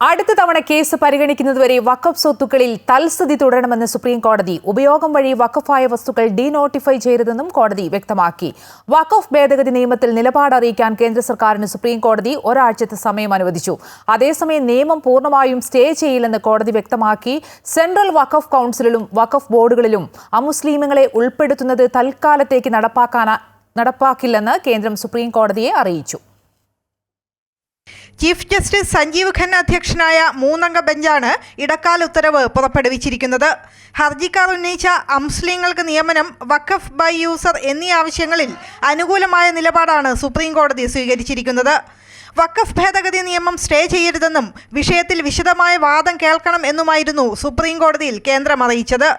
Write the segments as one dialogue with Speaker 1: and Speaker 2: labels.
Speaker 1: അടുത്ത തവണ കേസ് പരിഗണിക്കുന്നതുവരെ വഖഫ് സ്വത്തുക്കളിൽ തൽസ്ഥിതി തുടരണമെന്ന് സുപ്രീം കോടതി ഉപയോഗം വഴി വഖഫായ വസ്തുക്കൾ ഡീനോട്ടിഫൈ ചെയ്യരുതെന്നും കോടതി വ്യക്തമാക്കി. വഖഫ് ഭേദഗതി നിയമത്തിൽ നിലപാട് അറിയിക്കാൻ കേന്ദ്ര സർക്കാരിന് സുപ്രീം കോടതി ഒരാഴ്ചത്തെ സമയം അനുവദിച്ചു. അതേസമയം നിയമം പൂർണമായും സ്റ്റേ ചെയ്യില്ലെന്ന് കോടതി വ്യക്തമാക്കി. സെൻട്രൽ വഖഫ് കൗൺസിലിലും വഖഫ് ബോർഡുകളിലും അമുസ്ലീമുകളെ ഉൾപ്പെടുത്തുന്നത് തൽക്കാലത്തേക്ക് നടപ്പാക്കാൻ നടപ്പാക്കില്ലെന്ന് കേന്ദ്രം സുപ്രീം കോടതിയെ അറിയിച്ചു.
Speaker 2: ചീഫ് ജസ്റ്റിസ് സഞ്ജീവ് ഖന്ന അധ്യക്ഷനായ മൂന്നംഗ ബെഞ്ചാണ് ഇടക്കാല ഉത്തരവ് പുറപ്പെടുവിച്ചിരിക്കുന്നത്. ഹർജിക്കാർ ഉന്നയിച്ച അംസ്ലിങ്ങൾക്ക് നിയമനം വഖഫ് ബൈ യൂസർ എന്നീ ആവശ്യങ്ങളിൽ അനുകൂലമായ നിലപാടാണ് സുപ്രീം കോടതി സ്വീകരിച്ചിരിക്കുന്നത്. വഖഫ് ഭേദഗതി നിയമം സ്റ്റേ ചെയ്യരുതെന്നും വിഷയത്തിൽ വിശദമായ വാദം കേൾക്കണം എന്നുമായിരുന്നു സുപ്രീം കോടതിയിൽ കേന്ദ്രം അറിയിച്ചത്.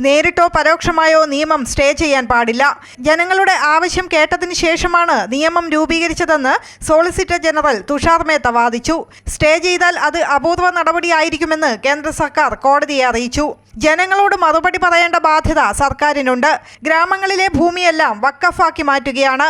Speaker 2: നേരിട്ടോ പരോക്ഷമായോ നിയമം സ്റ്റേ ചെയ്യാൻ പാടില്ല. ജനങ്ങളുടെ ആവശ്യം കേട്ടതിന് ശേഷമാണ് നിയമം രൂപീകരിച്ചതെന്ന് സോളിസിറ്റർ ജനറൽ തുഷാർ മേത്ത വാദിച്ചു. സ്റ്റേ ചെയ്താൽ അത് അപൂർവ നടപടിയായിരിക്കുമെന്ന് കേന്ദ്ര സർക്കാർ കോടതിയെ അറിയിച്ചു. ജനങ്ങളോട് മറുപടി പറയേണ്ട ബാധ്യത സർക്കാരിനുണ്ട്. ഗ്രാമങ്ങളിലെ ഭൂമിയെല്ലാം വക്കഫാക്കി മാറ്റുകയാണ്.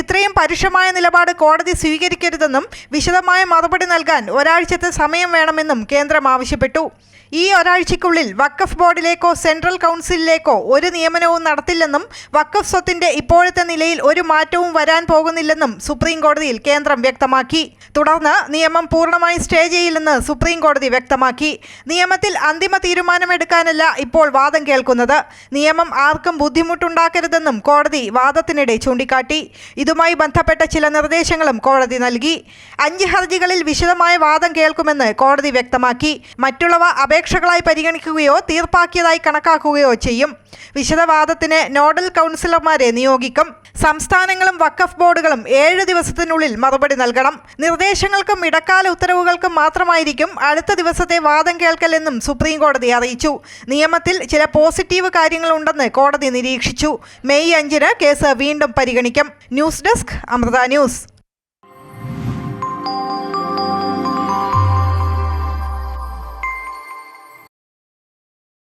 Speaker 2: ഇത്രയും പരുഷമായ നിലപാട് കോടതി സ്വീകരിക്കരുതെന്നും വിശദമായ മറുപടി നൽകാൻ ഒരാഴ്ചത്തെ സമയം വേണമെന്നും കേന്ദ്രം ആവശ്യപ്പെട്ടു. ഈ ഒരാഴ്ചയ്ക്കുള്ളിൽ വക്കഫ് ബോർഡിലേക്കോ സെൻട്രൽ കൗൺസിലിലേക്കോ ഒരു നിയമനവും നടത്തില്ലെന്നും വക്കഫ് സ്വത്തിന്റെ ഇപ്പോഴത്തെ നിലയിൽ ഒരു മാറ്റവും വരാൻ പോകുന്നില്ലെന്നും സുപ്രീം കോടതിയിൽ കേന്ദ്രം വ്യക്തമാക്കി. തുടർന്ന് നിയമം പൂർണമായി സ്റ്റേ ചെയ്യില്ലെന്ന് സുപ്രീം കോടതി വ്യക്തമാക്കി. നിയമത്തിൽ അന്തിമ തീരുമാനമെടുക്കാനല്ല ഇപ്പോൾ വാദം കേൾക്കുന്നത്. നിയമം ആർക്കും ബുദ്ധിമുട്ടുണ്ടാക്കരുതെന്നും കോടതി വാദത്തിനിടെ ചൂണ്ടിക്കാട്ടി. ഇതുമായി ബന്ധപ്പെട്ട ചില നിർദ്ദേശങ്ങളും കോടതി നൽകി. അഞ്ച് ഹർജികളിൽ വിശദമായ വാദം കേൾക്കുമെന്ന് കോടതി വ്യക്തമാക്കി. മറ്റുള്ളവ അപേക്ഷകളായി പരിഗണിക്കുകയോ തീർപ്പാക്കിയതായി കണക്കാക്കുകയോ ചെയ്യും. വിശദവാദത്തിന് നോഡൽ കൗൺസിലർമാരെ നിയോഗിക്കും. സംസ്ഥാനങ്ങളും വഖഫ് ബോർഡുകളും ഏഴ് ദിവസത്തിനുള്ളിൽ മറുപടി നൽകണം. നിർദ്ദേശങ്ങൾക്കും ഇടക്കാല ഉത്തരവുകൾക്കും മാത്രമായിരിക്കും അടുത്ത ദിവസത്തെ വാദം കേൾക്കലെന്നും സുപ്രീം കോടതി അറിയിച്ചു. നിയമത്തിൽ ചില പോസിറ്റീവ് കാര്യങ്ങളുണ്ടെന്ന് കോടതി നിരീക്ഷിച്ചു. മെയ് അഞ്ചിന് കേസ് വീണ്ടും പരിഗണിക്കും. News desk Amrita news.